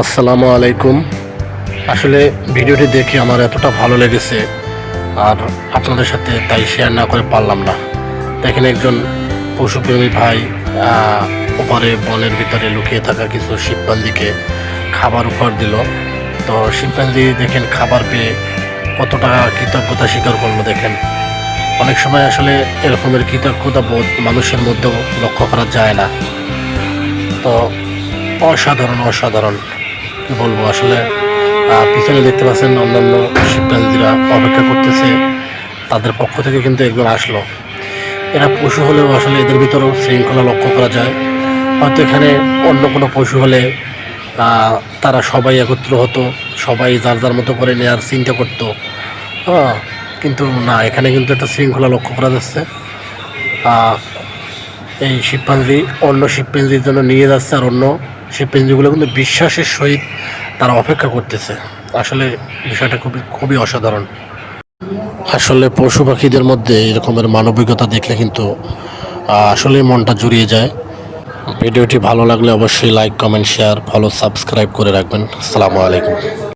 আসসালামু আলাইকুম। আসলে ভিডিওটি দেখে আমার এতটা ভালো লেগেছে, আর আপনাদের সাথে তাই শেয়ার না করে পারলাম না। দেখেন একজন পশুপ্রেমী ভাই ওপারে বনের ভিতরে লুকিয়ে থাকা কিছু শিবপান্দিকে খাবার উপহার দিল। তো শিবপান্দি দেখেন খাবার পেয়ে কত টাকা কৃতজ্ঞতা স্বীকার করল দেখেন। অনেক সময় আসলে এরকমের কৃতজ্ঞতা বোধ মানুষের মধ্যেও লক্ষ্য করা যায় না। তো অসাধারণ অসাধারণ। কি বলব? আসলে পিছনে দেখতে পাচ্ছেন অন্যান্য শিবপ্রাণীরা অপেক্ষা করতেছে। তাদের পক্ষ থেকে কিন্তু একজন আসলো। এরা পশু হলেও আসলে এদের ভিতরেও শৃঙ্খলা লক্ষ্য করা যায়। হয়তো এখানে অন্য কোনো পশু হলে তারা সবাই একত্র হতো, সবাই যার যার মতো করে নেওয়ার চিন্তা করতো। কিন্তু না, এখানে কিন্তু একটা শৃঙ্খলা লক্ষ্য করা যাচ্ছে। এই শিবপাঞ্জি, অন্য শিবপাঞ্জির জন্য নিয়ে যাচ্ছে আর অন্য শিবপাঞ্জিগুলো কিন্তু বিশ্বাসের সহিত তারা অপেক্ষা করতেছে। আসলে বিষয়টা খুবই খুবই অসাধারণ। আসলে পশু পাখিদের মধ্যে এরকমের মানবিকতা দেখলে কিন্তু আসলেই মনটা জুড়িয়ে যায়। ভিডিওটি ভালো লাগলে অবশ্যই like comment share follow subscribe করে রাখবেন। আসসালামু আলাইকুম।